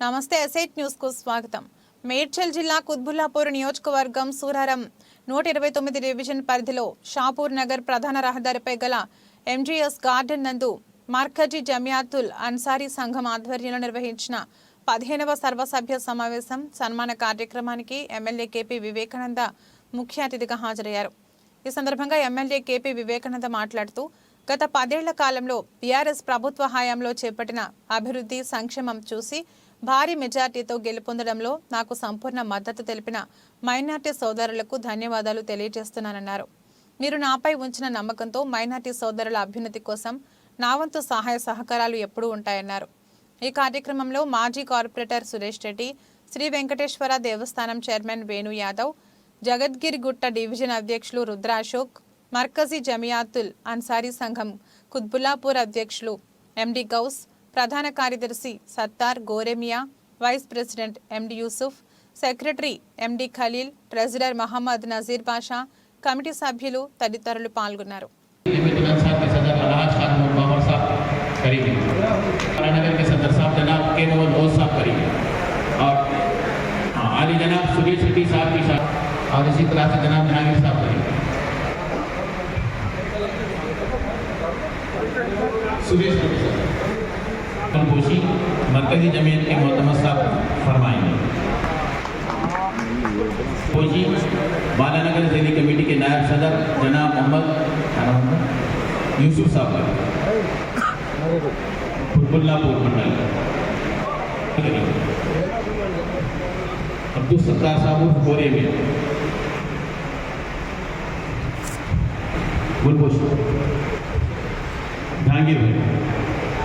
నమస్తే అసెట్ న్యూస్కు స్వాగతం. మేడ్చల్ జిల్లా కుత్బుల్లాపూర్ నియోజకవర్గం సూరారం నూట ఇరవై తొమ్మిది డివిజన్ పరిధిలో షాపూర్ నగర్ ప్రధాన రహదారిపై గల ఎంజీఎస్ గార్డెన్ నందు మర్కజీ జమియాతుల్ అన్సారీ సంఘం ఆధ్వర్యంలో నిర్వహించిన పదిహేనవ సర్వసభ్య సమావేశం సన్మాన కార్యక్రమానికి ఎమ్మెల్యే కేపీ వివేకానంద ముఖ్య అతిథిగా హాజరయ్యారు. ఈ సందర్భంగా ఎమ్మెల్యే కేపీ వివేకానంద మాట్లాడుతూ గత పదేళ్ళ కాలంలో బీఆర్ఎస్ ప్రభుత్వ హయాంలో చేపట్టిన అభివృద్ధి సంక్షేమం చూసి భారీ మెజార్టీతో గెలుపొందడంలో నాకు సంపూర్ణ మద్దతు తెలిపిన మైనార్టీ సోదరులకు ధన్యవాదాలు తెలియజేస్తున్నానన్నారు. మీరు నాపై ఉంచిన నమ్మకంతో మైనార్టీ సోదరుల అభ్యున్నతి కోసం నా వంతు సహాయ సహకారాలు ఎప్పుడూ ఉంటాయన్నారు. ఈ కార్యక్రమంలో మాజీ corporator Suresh Reddy Shri Venkateswara Devasthanam chairman Venu Yadav Jagadgirigutta division అధ్యక్షులు రుద్రాశోక్ మర్కజీ జమియాతుల్ అన్సారీ సంఘం కుత్బుల్లాపూర్ అధ్యక్షులు ఎండి గౌస్ ప్రధాన కార్యదర్శి Sattar Goremiya vice president MD Yusuf secretary MD Khalil treasurer Mohammad Nazir Basha committee సభ్యులు తదితరులు పాల్గొన్నారు लिमिटेड अंसार के सदर अलहाज खान मोहम्मद बाबर साहब करेंगे नगर के सदर साहब जनाब के मोहम्मद ओज साहब करेंगे और हाँ, आली जनाब सुरेश रेड्डी साहब की साथ और इसी तरह से जनाब जहांगीर साहब करेंगे सुरेश रेड्डी साहब پوشی مرکزی جمعیت کے معتمد صاحب فرمائیں گے پوشی بالانگر زیلی کمیٹی کے نائب صدر جناب محمد یوسف صاحب بلّہ پور منڈل عبدالستار صاحب اور گورے میں گل پوشی جہانگیر بھائی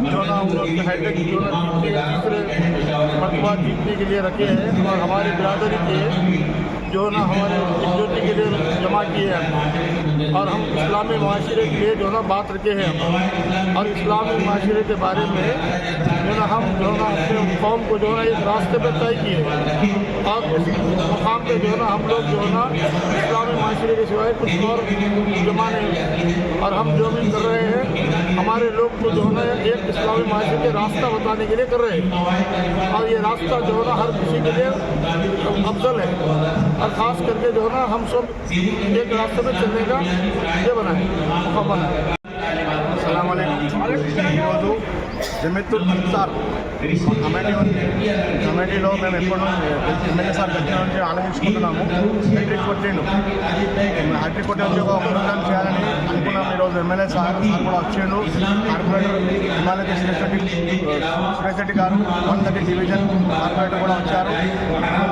جو نا ہم لوگ حیدر کی جو نا دوسرے مرتبہ جیتنے کے لیے رکھے ہیں اور ہماری برادری کے جو نا ہمارے ڈیوٹی کے لیے جمع کیے ہیں اور ہم اسلامی معاشرے کے لیے جو نا بات رکھے ہیں اور اسلامی معاشرے کے بارے میں جو نا ہم جو نا اپنے قوم کو جو نا اس راستے پہ طے کیے اور مقام پہ جو ہے نا ہم لوگ جو ہے نا اسلامی معاشرے کے سوائے کچھ اور جمع نہیں اور ہم جو بھی کر رہے ہیں ہمارے لوگ کو جو ہے نا ایک اسلامی معاشرے کے راستہ بتانے کے لیے کر رہے ہیں۔ اور یہ راستہ جو ہے نا ہر کسی کے لیے افضل ہے۔ اور خاص کر کے جو ہے نا ہم سب ایک راستے میں چلنے کا یہ بنائیں موقع السلام علیکم۔ జమెత్తూర్ సార్ కమిటీ కమిటీలో మేము ఎప్పుడు ఎమ్మెల్యే సార్ దగ్గర నుంచి ఆలోచించుకుంటున్నాము. హైడ్రిక్ కొట్టిండు. హైడ్రిక్ కొట్టే ఒక ప్రోగ్రామ్ చేయాలని అనుకున్నాము ఈరోజు ఎమ్మెల్యే సార్. సార్ కూడా వచ్చాడు. కార్పొరేటర్ హిమాలయ సురేష్ రెడ్డి సురేష్ రెడ్డి గారు వన్ థర్టీ డివిజన్ కార్పొరేటర్ కూడా వచ్చారు.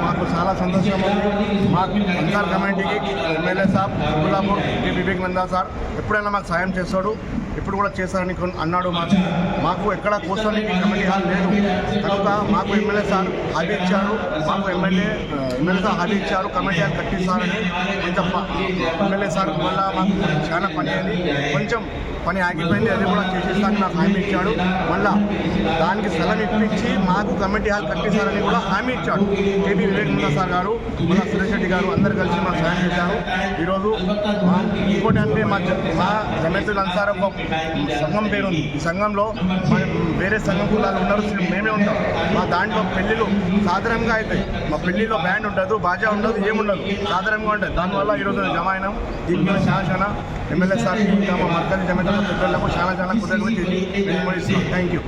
మాకు చాలా సంతోషంగా ఉంది. మాకు అందార్ కమిటీకి MLA sir Kulapur Vivek Nanda sir. ఎప్పుడైనా మాకు సాయం చేస్తాడు. ఇప్పుడు కూడా చేశారని అన్నాడు మాకు మాకు ఎక్కడ కూర్చొని కమిటీ హాల్ లేదు. కనుక మాకు ఎమ్మెల్యే సార్ హామీ ఇచ్చారు. మాకు ఎమ్మెల్యే ఎమ్మెల్యే సార్ హామీ ఇచ్చారు. కమిటీ హాల్ కట్టిస్తారని కొంచెం ఎమ్మెల్యే సార్ వల్ల మాకు చాలా పని అయింది. కొంచెం పని ఆగిపోయింది. అది కూడా చేసేస్తానని నాకు హామీ ఇచ్చాడు. మళ్ళా దానికి స్థలం ఇప్పించి మాకు కమిటీ హాల్ కట్టిస్తారని కూడా హామీ ఇచ్చాడు. కేపీ వివేకానంద సార్ గారు మళ్ళా సురేష్ రెడ్డి గారు అందరు కలిసి మాకు సాయం చేశారు. ఈరోజు ఇంకోటి అంటే మా మా జమేతుల్ అన్సార్ ఒక సంఘం పేరు ఉంది. సంఘంలో వేరే సంఘం కులాలు ఉన్నారు మేమే ఉంటాం. మా దాంట్లో పెళ్ళిళ్ళు సాధారణంగా అవుతాయి. మా పెళ్ళిలో బ్యాండ్ ఉండదు బాజా ఉండదు ఏముండదు. సాధారణంగా ఉంటుంది దానివల్ల ఈరోజు జమ అయినాం దీని మీద చాలా చాలా ఎమ్మెల్యే సార్ మా మర్కజీ జమేతుల పెద్దలకు చాలా చాలా కృతజ్ఞతలు థ్యాంక్ యూ